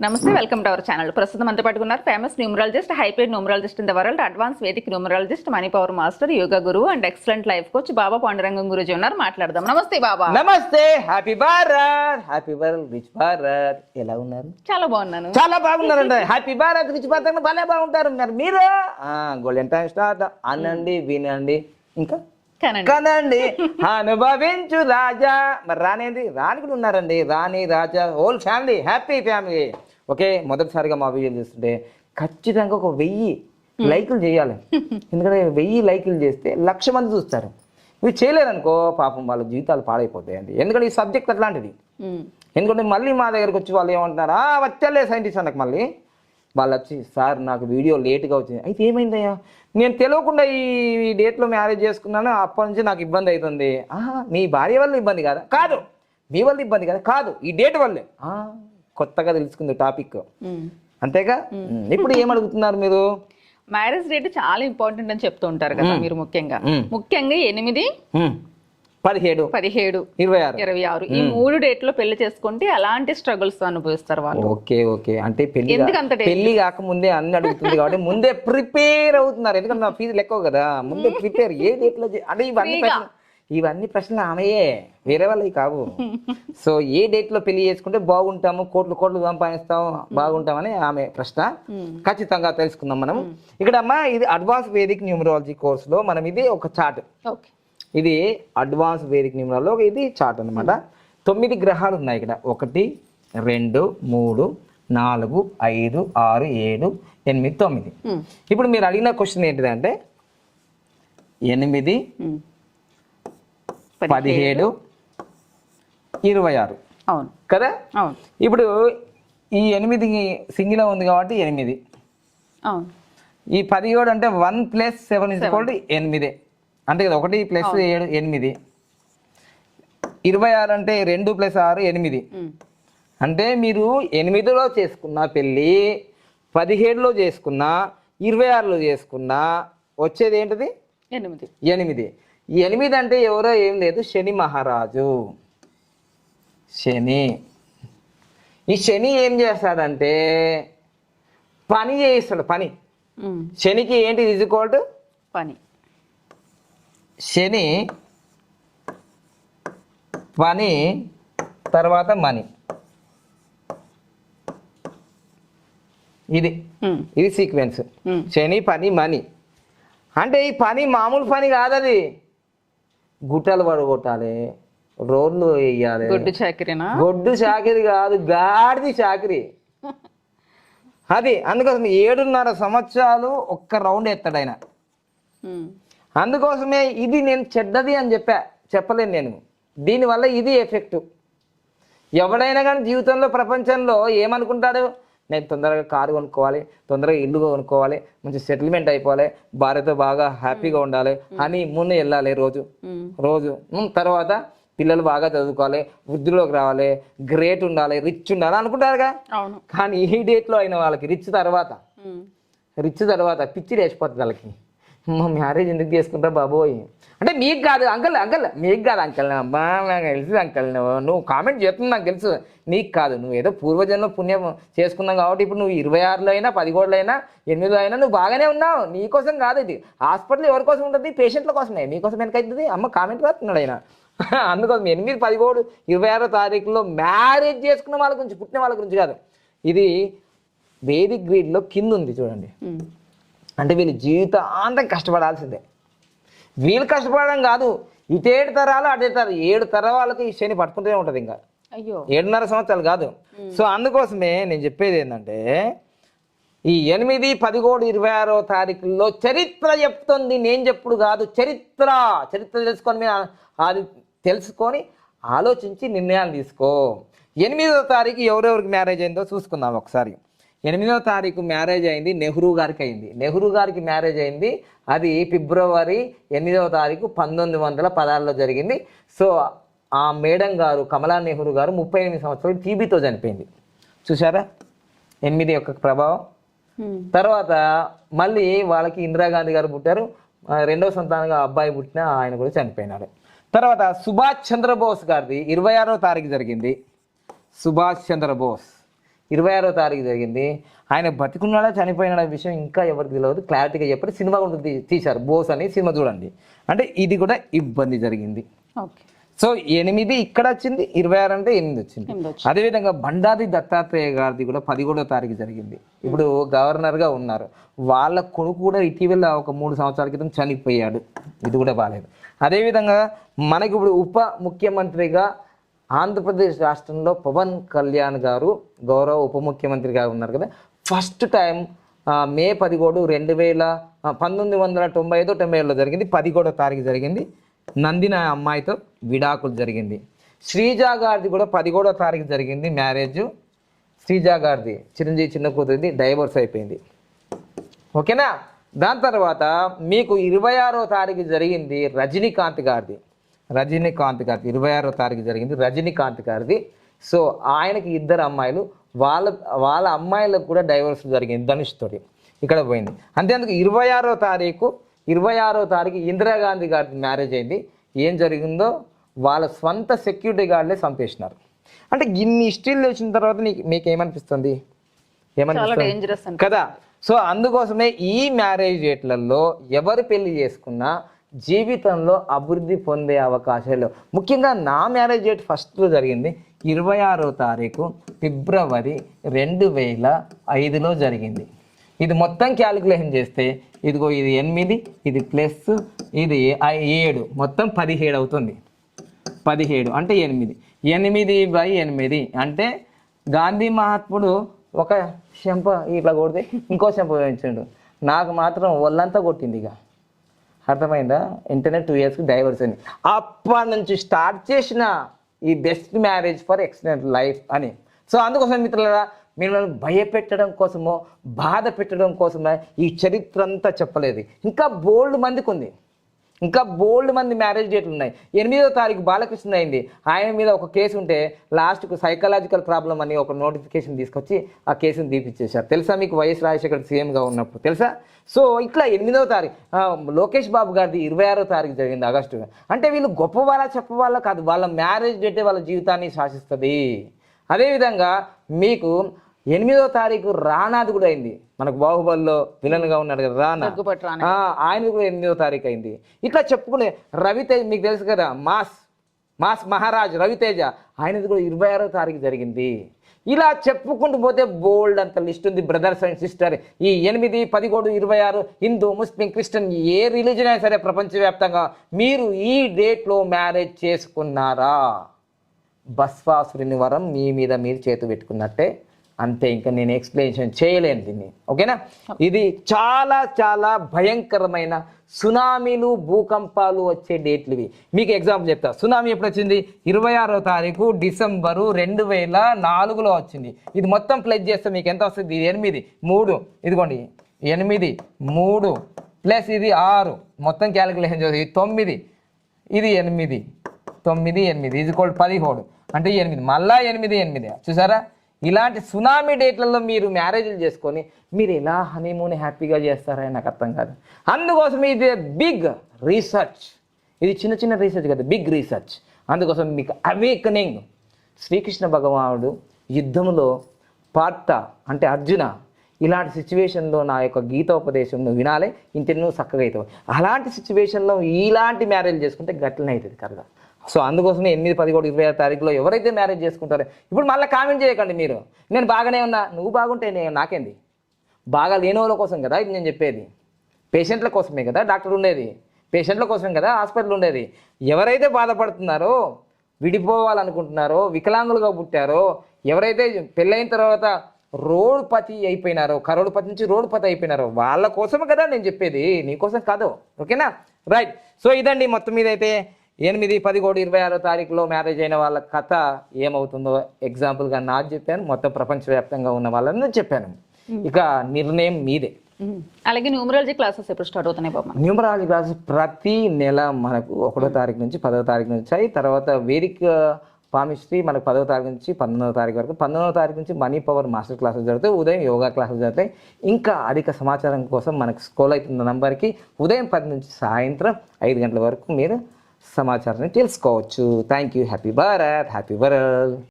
నమస్తే welcome to our channel ప్రస్తుతం అంతా పట్టుకున్నారు famous numerologist hyped numerologist in the world advance vedic numerologist money power master yoga గురువు and excellent life coach Baba Pandurangam Guruji ఉన్నారు. మాట్లాడదాం. నమస్తే బాబా నమస్తే happy Bharat happy Bharat rich Bharat ఎలా ఉన్నారు? చాలా బాగున్నాను. చాలా బాగున్నారండి. హ్యాపీ భారత్ రిచ్ భారత్ భలే బాగుంటారు మరి? మీరు గోల్డెన్ టైం స్టార్ట్ అనండి వినండి. ఇంకా? కనండి. అనుభవించు రాజా. మరి రానేది? రాని కూడా ఉన్నారండి. Rani Raja whole family happy family okay మొదటిసారిగా మా వీడియో చూస్తుంటే ఖచ్చితంగా ఒక వెయ్యి లైకులు చేయాలి. ఎందుకంటే వెయ్యి లైకులు చేస్తే లక్ష మంది చూస్తారు. ఇవి చేయలేరనుకో పాపం వాళ్ళ జీవితాలు పాడైపోతాయండి ఎందుకంటే ఈ సబ్జెక్ట్ అట్లాంటిది. ఉమ్, ఎందుకంటే మళ్ళీ మా దగ్గరకు వచ్చి వాళ్ళు ఏమంటున్నారు "ఆ, వచ్చలే సైంటిస్ట్ అన్నకు మళ్ళీ. వాళ్ళు వచ్చి సార్ నాకు వీడియో లేట్గా వచ్చింది. అయితే ఏమైందయ్యా? నేను తెలియకుండా ఈ డేట్లో మ్యారేజ్ చేసుకున్నాను అప్పటి నుంచి నాకు ఇబ్బంది అవుతుంది. "ఆహా, మీ భార్య వల్ల ఇబ్బంది కాదా? కాదు. మీ వల్ల ఇబ్బంది కదా? కాదు. ఈ డేట్ వల్లే. "ఆ, కొత్తగా తెలుసుకుంది టాపిక్. అంతేగా? ఇప్పుడు ఏమడుగుతున్నారు మీరు? మ్యారేజ్ డేట్ చాలా ఇంపార్టెంట్ అని చెప్తూ ఉంటారు కదా మీరు ముఖ్యంగా. ముఖ్యంగా ఎనిమిది. పదిహేడు. పదిహేడు ఇరవై ఆరు. ఇరవై ఆరు. ఈ మూడు డేట్లో పెళ్ళి చేసుకుంటే అలాంటి స్ట్రగుల్స్ అనుభవిస్తారు వాళ్ళు? Okay okay. అంటే పెళ్ళి? పెళ్ళి కాకముందే అన్ని అడుగుతుంది కాబట్టి ముందే ప్రిపేర్ అవుతున్నారు. ఎందుకంటే నా ఫీజు లెక్క కదా. ముందే ప్రిపేర్. ఏ డేట్లో అంటే ఇవన్నీ ఇవన్నీ ప్రశ్నలు ఆమెయే. వేరే వాళ్ళవి కావు. సో ఏ డేట్లో పెళ్ళి చేసుకుంటే బాగుంటాము కోట్లు కోట్లు సంపాదిస్తాము బాగుంటామని ఆమె ప్రశ్న. ఖచ్చితంగా తెలుసుకుందాం మనం ఇక్కడ అమ్మా ఇది అడ్వాన్స్ వేదిక్ న్యూమరాలజీ కోర్సులో మనం ఇది ఒక చార్ట్ ఇది అడ్వాన్స్ వేదిక నియమాలలో ఇది చార్ట్ అన్నమాట. తొమ్మిది గ్రహాలు ఉన్నాయి ఇక్కడ. ఒకటి రెండు మూడు నాలుగు ఐదు ఆరు ఏడు ఎనిమిది తొమ్మిది. ఇప్పుడు మీరు అడిగిన క్వశ్చన్ ఏంటిదంటే ఎనిమిది. పదిహేడు ఇరవై ఆరు. అవును. కదా? అవును. ఇప్పుడు ఈ ఎనిమిది సింగిల్ ఉంది కాబట్టి ఎనిమిది. అవును. ఈ పదిహేడు అంటే one plus seven is equal ఎనిమిది. అంటే ఇది ఒకటి ప్లస్ ఏడు ఎనిమిది. ఇరవై ఆరు అంటే రెండు ప్లస్ ఆరు ఎనిమిది. అంటే మీరు ఎనిమిదిలో చేసుకున్న పెళ్ళి పదిహేడులో చేసుకున్నా ఇరవై ఆరులో చేసుకున్నా వచ్చేది ఏంటిది? ఎనిమిది. ఎనిమిది. ఎనిమిది అంటే ఎవరో ఏం లేదు. శని మహారాజు. శని. ఈ శని ఏం చేస్తాడంటే పని చేయిస్తాడు పని. శనికి ఏంటి ఈజ్కోల్డ్ పని. శని పని తర్వాత మనీ. ఇది. ఇది సీక్వెన్స్. శని పని మనీ. అంటే ఈ పని మామూలు పని కాదది. గుట్టలు పడగొట్టాలి రోడ్లు వేయాలి. గుడ్డు చాకరీనా? గొడ్డు చాకిరి కాదు గాడిది చాకిరి. అది అందుకోసం ఏడున్నర సంవత్సరాలు ఒక్క రౌండ్ ఎత్తాడు ఆయన. అందుకోసమే ఇది నేను చెడ్డది అని చెప్పా చెప్పలేను నేను. దీనివల్ల ఇది ఎఫెక్ట్. ఎవడైనా కానీ జీవితంలో ప్రపంచంలో ఏమనుకుంటాడు? నేను తొందరగా కారు కొనుక్కోవాలి తొందరగా ఇల్లు కొనుక్కోవాలి మంచి సెటిల్మెంట్ అయిపోవాలి భార్యతో బాగా హ్యాపీగా ఉండాలి అని ముందు వెళ్ళాలి రోజు. రోజు. తర్వాత పిల్లలు బాగా చదువుకోవాలి వృద్ధిలోకి రావాలి గ్రేట్ ఉండాలి రిచ్ ఉండాలి అనుకుంటారుగా? కానీ ఈ డేట్లో అయిన వాళ్ళకి రిచ్ తర్వాత. రిచ్ తర్వాత పిచ్చి లేచిపోతుంది వాళ్ళకి. మా మ్యారేజ్ ఎందుకు చేసుకుంటా బాబోయ్? అంటే మీకు కాదు అంకల్ అంకల్ మీకు కాదు అంకల్ అమ్మా నాకు తెలుసు అంకల్ నువ్వు కామెంట్ చేస్తుంది నాకు తెలుసు. నీకు కాదు నువ్వు ఏదో పూర్వజన్మ పుణ్యం చేసుకున్నావు కాబట్టి ఇప్పుడు నువ్వు ఇరవై ఆరులో అయినా పదిహేడులో అయినా ఎనిమిదిలో అయినా నువ్వు బాగానే ఉన్నావు. నీకోసం కాదు ఇది. హాస్పిటల్ ఎవరి కోసం ఉంటుంది? పేషెంట్ల కోసమే. మీకోసం వెనకైతుంది అమ్మ కామెంట్ రాస్తున్నాడు ఆయన. అందుకోసం ఎనిమిది పదిహేడు ఇరవై ఆరో తారీఖులో మ్యారేజ్ చేసుకున్న వాళ్ళ గురించి పుట్టిన వాళ్ళ గురించి కాదు. ఇది వేదిక్ గ్రీడ్లో కింద ఉంది చూడండి. అంటే వీళ్ళు జీవితాంతం కష్టపడాల్సిందే. వీళ్ళు కష్టపడడం కాదు ఇటేడు తరాలు అటే తరాలు ఏడు తరాలకు ఈ శని పట్టుకుంటూనే ఉంటుంది ఇంకా. ఏడున్నర సంవత్సరాలు కాదు. సో అందుకోసమే నేను చెప్పేది ఏంటంటే ఈ ఎనిమిది పదిహేడు ఇరవై ఆరో తారీఖుల్లో చరిత్ర చెప్తుంది నేను చెప్పుడు కాదు చరిత్ర. చరిత్ర తెలుసుకొని మీరు అది తెలుసుకొని ఆలోచించి నిర్ణయాలు తీసుకో. ఎనిమిదో తారీఖు ఎవరెవరికి మ్యారేజ్ అయిందో చూసుకుందాం ఒకసారి. ఎనిమిదవ తారీఖు మ్యారేజ్ అయింది నెహ్రూ గారికి అయింది. నెహ్రూ గారికి మ్యారేజ్ అయింది అది ఫిబ్రవరి ఎనిమిదవ తారీఖు పంతొమ్మిది వందల పదహారులో జరిగింది. సో ఆ మేడం గారు కమలా నెహ్రూ గారు ముప్పై ఎనిమిది సంవత్సరాలు టీబీతో చనిపోయింది. చూసారా ఎనిమిది యొక్క ప్రభావం. తర్వాత మళ్ళీ వాళ్ళకి ఇందిరాగాంధీ గారు పుట్టారు. ఆ, రెండో సంతానంగా అబ్బాయి పుట్టిన ఆయన కూడా చనిపోయినాడు. తర్వాత సుభాష్ చంద్రబోస్ గారిది ఇరవై ఆరో తారీఖు జరిగింది. సుభాష్ చంద్రబోస్. ఇరవై ఆరో తారీఖు జరిగింది. ఆయన బతికున్నాడా చనిపోయినాడా విషయం ఇంకా ఎవరికి తెలియదు క్లారిటీగా చెప్పారు సినిమా కూడా తీశారు. బోస్ అని సినిమా చూడండి. అంటే ఇది కూడా ఇబ్బంది జరిగింది. ఓకే. సో ఎనిమిది ఇక్కడ వచ్చింది ఇరవై ఆరు అంటే ఎనిమిది వచ్చింది. అదేవిధంగా బండారి దత్తాత్రేయ గారిది కూడా పదిహేడో తారీఖు జరిగింది. ఇప్పుడు గవర్నర్గా ఉన్నారు. వాళ్ళ కొడుకు కూడా ఇటీవల ఒక మూడు సంవత్సరాల క్రితం చనిపోయాడు. ఇది కూడా బాగాలేదు అదేవిధంగా మనకి ఇప్పుడు ఉప ముఖ్యమంత్రిగా ఆంధ్రప్రదేశ్ రాష్ట్రంలో పవన్ కళ్యాణ్ గారు గౌరవ ఉప ముఖ్యమంత్రిగా ఉన్నారు కదా. ఫస్ట్ టైం మే పదిహేడు రెండు వేల పంతొమ్మిది వందల తొంభై ఐదో తొంభై ఏడులో జరిగింది. పదిహేడో తారీఖు జరిగింది. నందిన అమ్మాయితో విడాకులు జరిగింది. శ్రీజా గారిది కూడా పదిహేడో తారీఖు జరిగింది మ్యారేజ్. శ్రీజా గారిది చిరంజీవి చిన్న కూతురిది డైవర్స్ అయిపోయింది. ఓకేనా? దాని తర్వాత మీకు ఇరవై ఆరో తారీఖు జరిగింది రజనీకాంత్ గారిది. రజనీకాంత్ గారిది ఇరవై ఆరో తారీఖు జరిగింది రజనీకాంత్ గారిది. సో ఆయనకి ఇద్దరు అమ్మాయిలు వాళ్ళ వాళ్ళ అమ్మాయిలకు కూడా డైవర్స్ జరిగింది ధనుష్ తోటి. ఇక్కడ పోయింది. అంతేందుకు ఇరవై ఆరో తారీఖు ఇరవై ఆరో తారీఖు ఇందిరాగాంధీ గారి మ్యారేజ్ అయింది. ఏం జరిగిందో వాళ్ళ స్వంత సెక్యూరిటీ గార్డులే చంపేసినారు. అంటే ఇన్ని హిస్టరీలు వచ్చిన తర్వాత నీకు మీకు ఏమనిపిస్తుంది? ఏమనిపిస్తుంది కదా. సో అందుకోసమే ఈ మ్యారేజ్ డేట్లలో ఎవరు పెళ్ళి చేసుకున్నా జీవితంలో అభివృద్ధి పొందే అవకాశాలు ముఖ్యంగా నా మ్యారేజ్ డేట్ ఫస్ట్లో జరిగింది ఇరవై ఆరో తారీఖు ఫిబ్రవరి రెండు వేల ఐదులో జరిగింది. ఇది మొత్తం క్యాలిక్యులేషన్ చేస్తే ఇదిగో ఇది ఎనిమిది ఇది ప్లస్ ఇది ఏడు. మొత్తం పదిహేడు అవుతుంది. పదిహేడు అంటే ఎనిమిది. ఎనిమిది బై ఎనిమిది అంటే గాంధీ మహాత్ముడు ఒక చెంప ఇట్లా కొడితే ఇంకో చెంప వేయించాడు. నాకు మాత్రం ఒళ్ళంతా కొట్టింది ఇక. అర్థమైందా? ఇంటర్నెట్ టూ ఇయర్స్కి డైవర్స్ అని అప్పటి నుంచి స్టార్ట్ చేసిన ఈ best marriage for excellent life అని. సో అందుకోసం మిత్రులరా మిమ్మల్ని భయపెట్టడం కోసమో బాధ పెట్టడం కోసమో ఈ చరిత్ర అంతా చెప్పలేదు. ఇంకా బోల్డ్ మందికి ఉంది. ఇంకా బోల్డ్ మంది మ్యారేజ్ డేట్లు ఉన్నాయి. ఎనిమిదో తారీఖు బాలకృష్ణ అయింది. ఆయన మీద ఒక కేసు ఉంటే లాస్ట్కు సైకలాజికల్ ప్రాబ్లం అని ఒక నోటిఫికేషన్ తీసుకొచ్చి ఆ కేసును తీపిచ్చేశారు. తెలుసా మీకు వైఎస్ రాజశేఖర్ సీఎంగా ఉన్నప్పుడు? తెలుసా? సో ఇట్లా ఎనిమిదవ తారీఖు లోకేష్ బాబు గారిది ఇరవై ఆరో తారీఖు జరిగింది ఆగస్టు. అంటే వీళ్ళు గొప్ప వాళ్ళ చెప్పవాళ్ళ కాదు. వాళ్ళ మ్యారేజ్ డేటే వాళ్ళ జీవితాన్ని శాసిస్తుంది. అదేవిధంగా మీకు ఎనిమిదో తారీఖు రానాది కూడా అయింది మనకు బాహుబలిలో విలన్గా ఉన్నాడు కదా రానా? దగ్గుబాటు రానా. ఆ, ఆయనది కూడా ఎనిమిదో తారీఖు అయింది. ఇట్లా చెప్పుకునే రవితేజ మీకు తెలుసు కదా మాస్ మాస్ మహారాజ్ రవితేజ ఆయనది కూడా ఇరవై ఆరో తారీఖు జరిగింది. ఇలా చెప్పుకుంటూ పోతే బోల్డ్ అంత లిస్ట్ ఉంది బ్రదర్స్ అండ్ సిస్టర్. ఈ ఎనిమిది పదిహేడు ఇరవై ఆరు హిందూ ముస్లిం క్రిస్టియన్ ఏ రిలీజన్ అయినా సరే ప్రపంచవ్యాప్తంగా మీరు ఈ డేట్లో మ్యారేజ్ చేసుకున్నారా? భస్వాసురుని వరం మీ మీద మీరు చేతు పెట్టుకున్నట్టే అంతే ఇంకా నేను ఎక్స్ప్లెనేషన్ చేయలేను దీన్ని. ఓకేనా? ఇది చాలా చాలా భయంకరమైన సునామీలు భూకంపాలు వచ్చే డేట్లు ఇవి మీకు ఎగ్జాంపుల్ చెప్తా. సునామీ ఎప్పుడు వచ్చింది ఇరవై ఆరో తారీఖు డిసెంబరు రెండు వేల నాలుగులో వచ్చింది. ఇది మొత్తం ప్లస్ చేస్తే మీకు ఎంత వస్తుంది? ఇది ఎనిమిది మూడు. ఇదిగోండి ఎనిమిది మూడు ప్లస్ ఇది ఆరు. మొత్తం క్యాలిక్యులేషన్ ఇది తొమ్మిది. ఇది ఎనిమిది తొమ్మిది ఎనిమిది. ఇది కూడా పదిహేడు. అంటే ఎనిమిది. మళ్ళా ఎనిమిది ఎనిమిది. చూసారా? ఇలాంటి సునామీ డేట్లలో మీరు మ్యారేజ్లు చేసుకొని మీరు ఎలా హనీమూన్ హ్యాపీగా చేస్తారని నాకు అర్థం కాదు. అందుకోసం ఇది బిగ్ రీసెర్చ్. ఇది చిన్న చిన్న రీసెర్చ్ కదా బిగ్ రీసెర్చ్. అందుకోసం మీకు అవేకనింగ్. శ్రీకృష్ణ భగవానుడు యుద్ధంలో పార్త అంటే అర్జున ఇలాంటి సిచ్యువేషన్లో నా యొక్క గీతోపదేశం నువ్వు వినాలి ఇంటి నువ్వు చక్కగా అవుతావు అలాంటి సిచ్యువేషన్లో ఇలాంటి మ్యారేజ్ చేసుకుంటే గట్లనే అవుతుంది కదా సో అందుకోసమే ఎనిమిది పదిహేడు ఇరవై ఆరు తారీఖులో ఎవరైతే మ్యారేజ్ చేసుకుంటారో ఇప్పుడు మళ్ళీ కామెంట్ చేయకండి మీరు. నేను బాగానే ఉన్నా నువ్వు బాగుంటే నేను నాకేంది? బాగా లేని వాళ్ళ కోసం కదా ఇది నేను చెప్పేది. పేషెంట్ల కోసమే కదా డాక్టర్ ఉండేది. పేషెంట్ల కోసమే కదా హాస్పిటల్ ఉండేది. ఎవరైతే బాధపడుతున్నారో విడిపోవాలనుకుంటున్నారో వికలాంగులుగా పుట్టారో ఎవరైతే పెళ్ళైన తర్వాత రోడ్పతి అయిపోయినారో కరోడ్పతి నుంచి రోడ్పతి అయిపోయినారో వాళ్ళ కోసమే కదా నేను చెప్పేది. నీకోసం కాదు. ఓకేనా? రైట్. సో ఇదండి మొత్తం మీద అయితే. ఎనిమిది పదిహేడు ఇరవై ఆరో తారీఖులో మ్యారేజ్ అయిన వాళ్ళ కథ ఏమవుతుందో ఎగ్జాంపుల్గా నాకు చెప్పాను. మొత్తం ప్రపంచవ్యాప్తంగా ఉన్న వాళ్ళని చెప్పాను. ఇక నిర్ణయం మీదే. అలాగే న్యూమరాలజీ క్లాసెస్ ఎప్పుడు స్టార్ట్ అవుతున్నాయి బాబా న్యూమరాలజీ క్లాసెస్ ప్రతి నెల మనకు ఒకటో తారీఖు నుంచి పదో తారీఖు నుంచి వచ్చాయి. తర్వాత వేదిక పామిస్ట్రీ మనకు పదో తారీఖు నుంచి పంతొమ్మిదవ తారీఖు వరకు. పంతొమ్మిదవ తారీఖు నుంచి మనీ పవర్ మాస్టర్ క్లాసెస్ జరుగుతాయి. ఉదయం యోగా క్లాసెస్ జరుగుతాయి. ఇంకా అధిక సమాచారం కోసం మనకు స్కూల్ అవుతున్న నంబర్కి ఉదయం పది నుంచి సాయంత్రం ఐదు గంటల వరకు మీరు సమాచారాన్ని తెలుసుకోవచ్చు. Thank you happy Bharat happy world